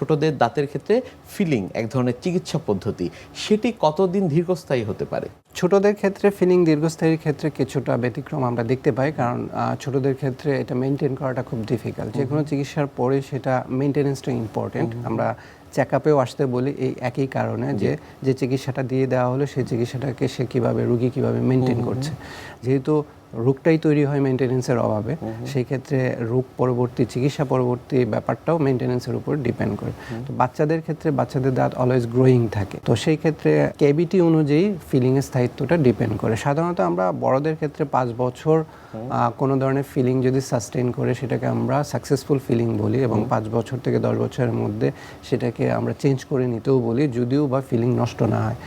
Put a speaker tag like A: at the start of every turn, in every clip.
A: ছোটদের দাঁতের ক্ষেত্রে ফিলিং এক ধরনের চিকিৎসা পদ্ধতি সেটি কতদিন দীর্ঘস্থায়ী হতে পারে?
B: ছোটদের ক্ষেত্রে ফিলিং দীর্ঘস্থায়ীর ক্ষেত্রে কিছুটা ব্যতিক্রম আমরা দেখতে পাই কারণ ছোটদের ক্ষেত্রে এটা মেনটেন করাটা খুব ডিফিকাল্ট যে কোনো চিকিৎসার পরে সেটা মেনটেনেন্সটা ইম্পর্টেন্ট আমরা চেক আপেও আসতে বলি এই একই কারণে যে যে চিকিৎসাটা দিয়ে দেওয়া হলো সেই চিকিৎসাটাকে সে কীভাবে রুগী কীভাবে মেনটেন করছে। যেহেতু রোগটাই তৈরি হয় মেনটেনেন্সের অভাবে। সেই ক্ষেত্রে রোগ পরবর্তী চিকিৎসা পরবর্তী ব্যাপারটাও মেনটেনেন্সের উপর ডিপেন্ড করে। তো বাচ্চাদের ক্ষেত্রে বাচ্চাদের দাঁত অলওয়েজ গ্রোয়িং থাকে। তো সেই ক্ষেত্রে কেভিটি অনুযায়ী ফিলিংয়ের স্থায়িত্বটা ডিপেন্ড করে। সাধারণত আমরা বড়দের ক্ষেত্রে পাঁচ বছর কোনো ধরনের ফিলিং যদি সাস্টেইন করে সেটাকে আমরা সাকসেসফুল ফিলিং বলি এবং পাঁচ বছর থেকে দশ বছরের মধ্যে সেটাকে আমরা চেঞ্জ করে নিতেও বলি যদিও বা ফিলিং নষ্ট না হয়।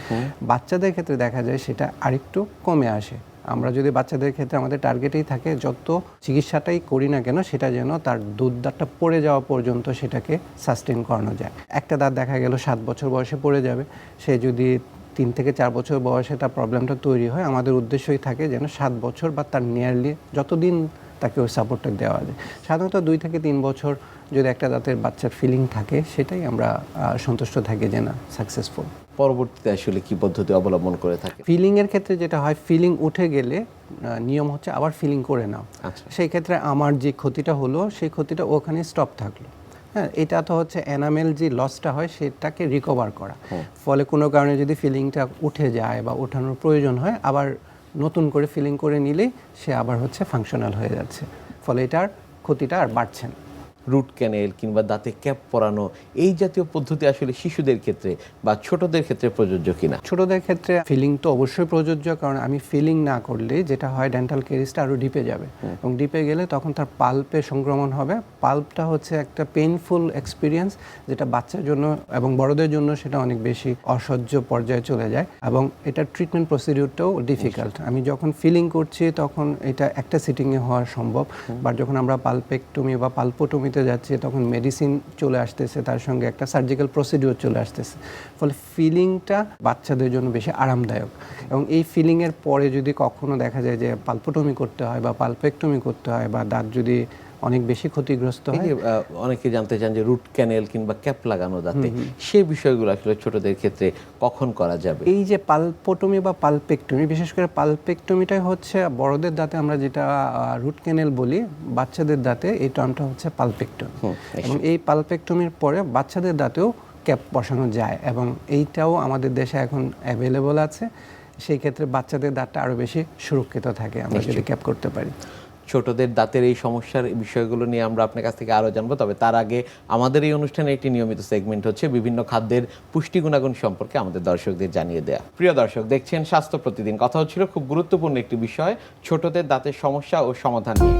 B: বাচ্চাদের ক্ষেত্রে দেখা যায় সেটা আরেকটু কমে আসে। আমরা যদি বাচ্চাদের ক্ষেত্রে আমাদের টার্গেটেই থাকে, যত চিকিৎসাটাই করি না কেন, সেটা যেন তার দুধ দাঁতটা পড়ে যাওয়া পর্যন্ত সেটাকে সাস্টেন করানো যায়। একটা দাঁত দেখা গেল সাত বছর বয়সে পড়ে যাবে, সে যদি তিন থেকে চার বছর বয়সে তার প্রবলেমটা তৈরি হয়, আমাদের উদ্দেশ্যই থাকে যেন সাত বছর বা তার নিয়ারলি যতদিন তাকে ওই সাপোর্টটা দেওয়া যায়। সাধারণত দুই থেকে তিন বছর যদি একটা দাঁতের বাচ্চার ফিলিং থাকে সেটাই আমরা সন্তুষ্ট থাকি যে না সাকসেসফুল
A: পরবর্তীতে আসলে কি পদ্ধতি অবলম্বন করে থাকে?
B: ফিলিং এর ক্ষেত্রে যেটা হয় ফিলিং উঠে গেলে নিয়ম হচ্ছে আবার ফিলিং করে নাও।
A: আচ্ছা।
B: সেই ক্ষেত্রে আমার যে ক্ষতিটা হলো সেই ক্ষতিটা ওখানে স্টপ থাকল। হ্যাঁ এটা তো হচ্ছে এনামেল যে লসটা হয় সেটাকে রিকভার করা। ফলে কোনো কারণে যদি ফিলিংটা উঠে যায় বা ওঠানোর প্রয়োজন হয় আবার নতুন করে ফিলিং করে নিলেই সে আবার হচ্ছে ফাংশনাল হয়ে যাচ্ছে। ফলে এটার ক্ষতিটা আর বাড়ছে না।
A: রুট ক্যানেল কিংবা দাঁতে ক্যাপ পরানো এই জাতীয় পদ্ধতি আসলে শিশুদের ক্ষেত্রে বা ছোটদের ক্ষেত্রে প্রযোজ্য কিনা?
B: ছোটদের ক্ষেত্রে ফিলিং তো অবশ্যই প্রযোজ্য কারণ আমি ফিলিং না করলে যেটা হয় ডেন্টাল কেরিসটা আরও ডিপে যাবে। এবং ডিপে গেলে তখন তার পাল্পে সংক্রমণ হবে। পাল্পটা হচ্ছে একটা পেইনফুল এক্সপিরিয়েন্স যেটা বাচ্চার জন্য এবং বড়দের জন্য সেটা অনেক বেশি অসহ্য পর্যায়ে চলে যায়। এবং এটার ট্রিটমেন্ট প্রসিডিউরটাও ডিফিকাল্ট আমি যখন ফিলিং করছি তখন এটা একটা সিটিংয়ে হওয়া সম্ভব। বাট যখন আমরা পালপেকটমি বা পালপোটমিতে যাচ্ছে, তখন মেডিসিন চলে আসতেছে, তার সঙ্গে একটা সার্জিক্যাল প্রসিডিওর চলে আসতেছে। ফলে ফিলিংটা বাচ্চাদের জন্য বেশি আরামদায়ক। এবং এই ফিলিংয়ের পরে যদি কখনো দেখা যায় যে পালপোটমি করতে হয় বা পালপেকটমি করতে হয় বা দাঁত যদি অনেক বেশি ক্ষতিগ্রস্ত হয়।
A: অনেকে জানতে চান যে রুট ক্যানেল কিংবা ক্যাপ লাগানো দাঁতে সে বিষয়গুলো আসলে ছোটদের ক্ষেত্রে কখন করা যাবে?
B: এই যে পালপোটমি বা পালপেকটমি বিশেষ করে পালপেকটমিটাই হচ্ছে বড়দের দাঁতে আমরা যেটা রুট ক্যানেল বলি বাচ্চাদের দাঁতে এই টার্মটা হচ্ছে পালপেকটমি। এবং এই পালপেকটমির পরে বাচ্চাদের দাঁতেও ক্যাপ বসানো যায় এবং এইটাও আমাদের দেশে এখন অ্যাভেলেবল আছে। সেই ক্ষেত্রে বাচ্চাদের দাঁতটা আরও বেশি সুরক্ষিত থাকে আমরা যদি ক্যাপ করতে পারি।
A: ছোটদের দাঁতের এই সমস্যার বিষয়গুলো নিয়ে আমরা আপনার কাছ থেকে আরও জানব। তবে তার আগে আমাদের এই অনুষ্ঠানে একটি নিয়মিত সেগমেন্ট হচ্ছে বিভিন্ন খাদ্যের পুষ্টি গুণাগুণ সম্পর্কে আমাদের দর্শকদের জানিয়ে দেয়া। প্রিয় দর্শক, দেখছেন স্বাস্থ্য প্রতিদিন। কথা হচ্ছিল খুব গুরুত্বপূর্ণ একটি বিষয়, ছোটদের দাঁতের সমস্যা ও সমাধান নিয়ে।